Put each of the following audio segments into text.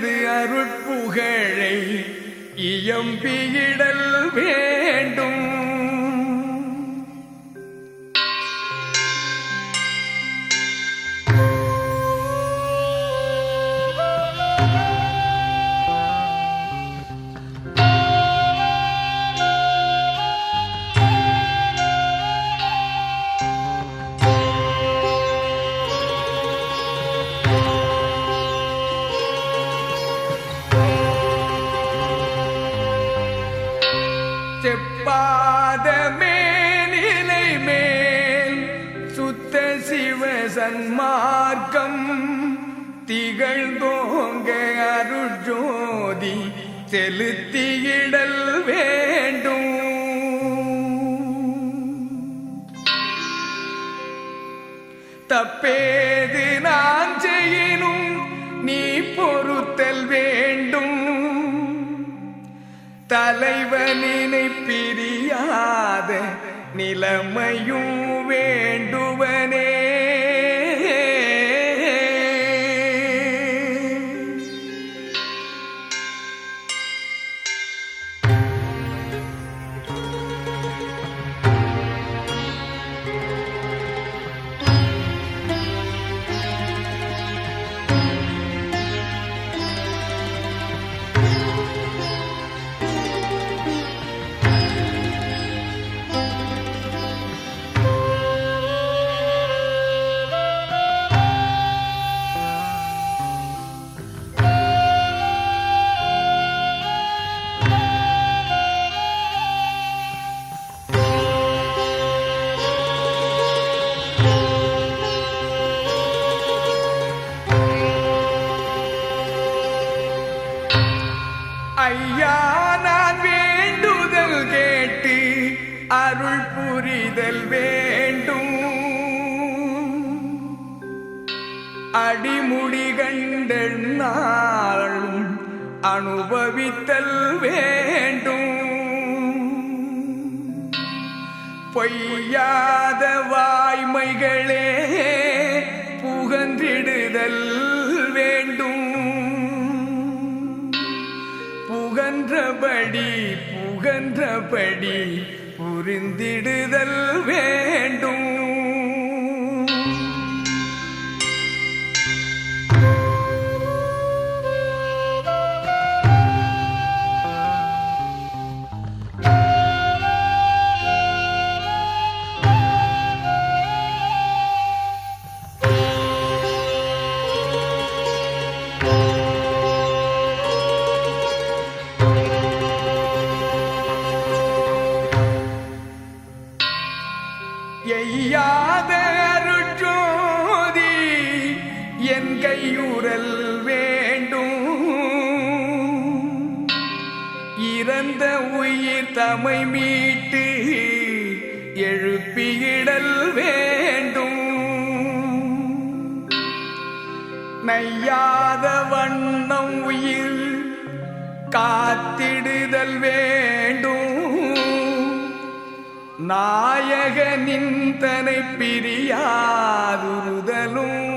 நினது அருட்புகழை இயம்பியிடல் வேண்டும். சன்மார்க்கம் திகழ்ந்தோங்க அருட்ஜோதி செலுத்தியிடல் வேண்டும். தப்பேது நான் செய்யினும் நீ பொறுத்தல் வேண்டும். தலைவனினை பிரியாத நிலைமையும் வேண்டுவனே. வாய்மைகளே புகன்றிடுதல் வேண்டும். புகன்றபடி புகன்றபடி புரிந்திடுதல் வேண்டும். உயிர் மீட்டு எழுப்பியிடல் வேண்டும். நையாத வண்ணம் உயிர் காத்திடுதல் வேண்டும். நாயகனின் தனை பிரியாதுருதலும்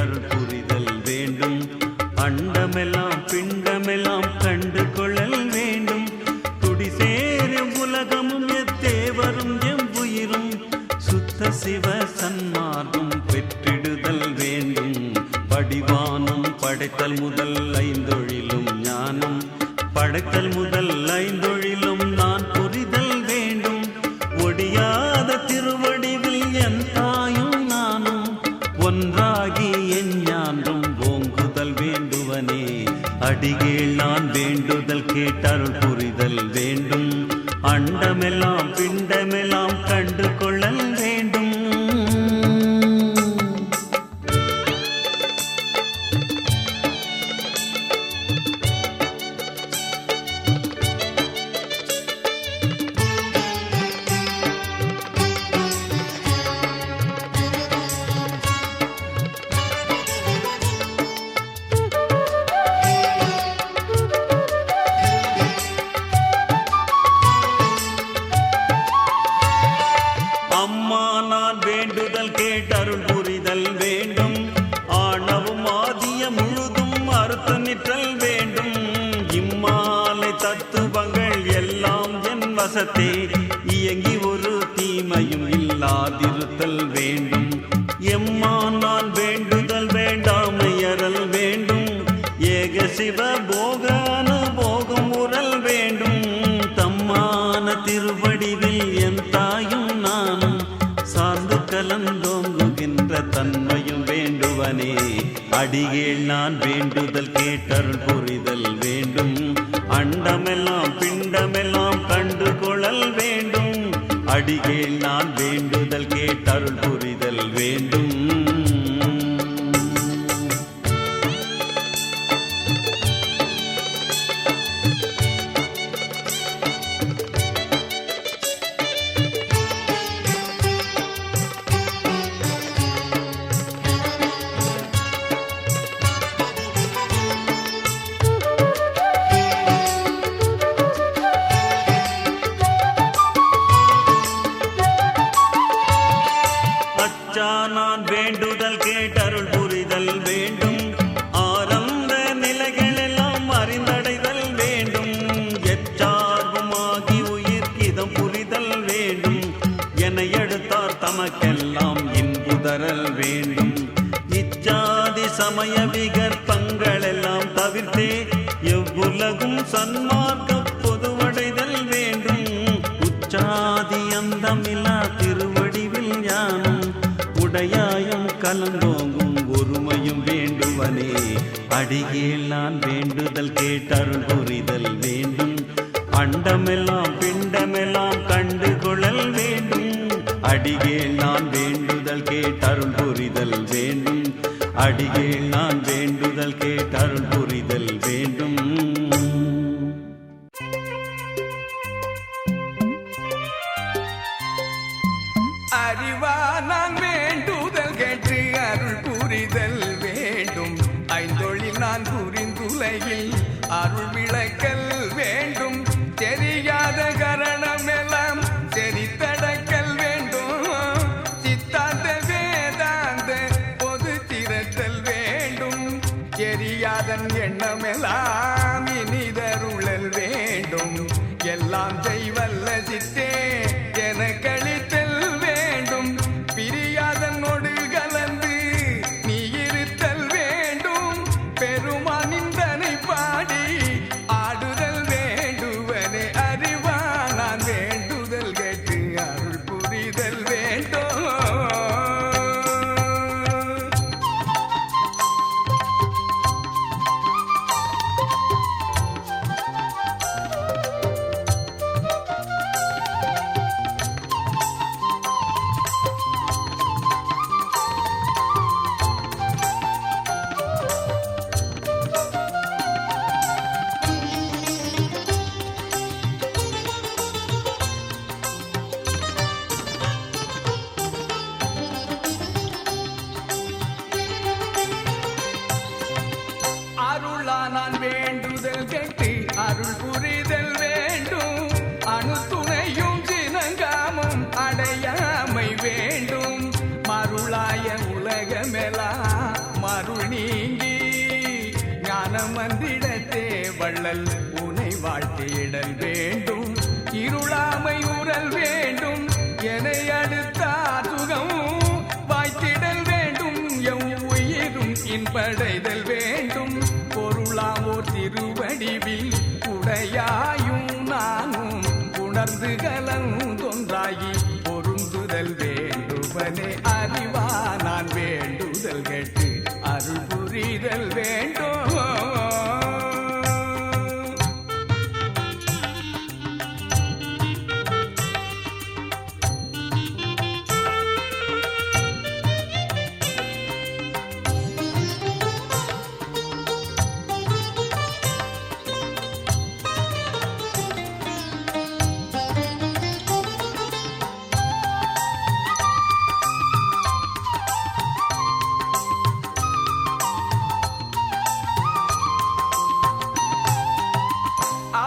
வேண்டுதல் புரிதல் வேண்டும். அண்டமெல்லாம் பிண்டமெல்லாம் கண்டு கொள்ளல் வேண்டும். துடி உலகமும் எத்தேவரும் எம் உயிரும். சுத்த சிவ சன்மார்க்கம் பெற்றிடுதல் வேண்டும். படிவானம் படைத்தல் முதல் ஐந்தொழி கேட்டருள் புரிதல் வேண்டும். அண்டமெல்லாம் கேட்டருள் புரிதல் வேண்டும். ஆணவும் ஆதிய முழுதும் அறுத்து நிற்றல் வேண்டும். இம்மாலை தத்துவங்கள் எல்லாம் என் வசத்தே. வேண்டுதல் கேட்டருள் புரிதல் வேண்டும். அண்டமெல்லாம் பிண்டமெல்லாம் கண்டு கொள்ளல் வேண்டும். அடிகேள் நான் வேண்டுதல் கேட்டருள் புரிதல் வேண்டும். அச்சா நான் வேண்டுதல் கேட்டருள் புரிதல் வேண்டும். ஆரம்ப நிலைகளெல்லாம் அறிந்தடைதல் வேண்டும். எச்சார்புமாகி உயிர் இதம் புரிதல் வேண்டும். என எடுத்தார் தமக்கெல்லாம் இன்புதரல் வேண்டும். இச்சாதி சமய விகற்பங்கள் எல்லாம் தவிர்த்தே எவ்வுலகும் சன்மார்க்க பொதுவடைதல் வேண்டும். உச்சாதி அந்தமில்லா கலந்தோங்கும் ஒருமையும் வேண்டுவனே. அடிகேல் நான் வேண்டுதல் கேட்டருள் புரிதல் வேண்டும். அண்டமெல்லாம் பிண்டமெல்லாம் கண்டு வேண்டும். அடிகேல் நான் வேண்டுதல் கேட்டருள் புரிதல் வேண்டும். அடிகேல் வாய்த்திடல் வேண்டும். என அடுத்தார் சுகம் வாய்த்திடல் வேண்டும். எவ் உயிரும் இன்படைதல் வேண்டும். பொருளாமோர் திருவடிவில் உடையாயும் நானும் உணர்ந்து கலந்தொன்றாகி பொருந்துதல் வேண்டுவனே. அறிவா நான் வேண்டுதல் கேட்டு அருள் புரிதல்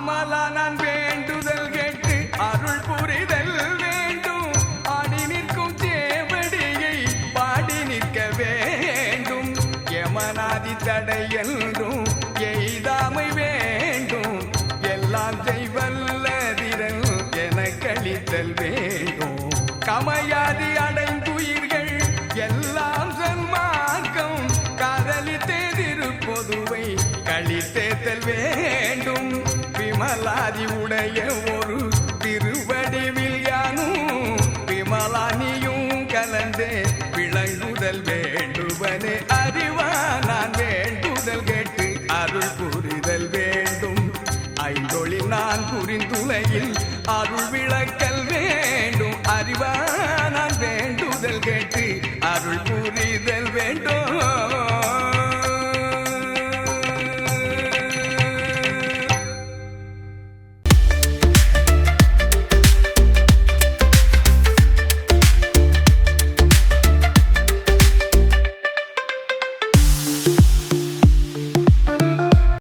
அமலா நான் வேண்டுதல் கேட்டு அருள் புரிதல் வேண்டும். ஆடி நிற்கும் சேவடியை பாடி நிற்க வேண்டும். யமனாதி தடையென்றும் எய்தாமை வேண்டும். எல்லாம் செய்வல்லதிரல் என கழித்தல் வேண்டும். கமையாதி அடைந்துயிர்கள் எல்லாம் சன்மார்க்கம். காதலித்தே திருப்பொதுவை கழித்தேத்தல் வேண்டும் விமலாதி உடைய ஒரு திருவடிவில் யானும் விமலானியும் கலந்தே விளங்குதல் வேண்டுவனே. அறிவா நான் வேண்டுதல் கேட்டு அருள் புரிதல் வேண்டும். ஐந்தொழி நான் புரிந்துலையில் அருள் விளக்கல் வேண்டும். அறிவா நான் வேண்டுதல் கேட்டு அருள் புரிதல் வேண்டும்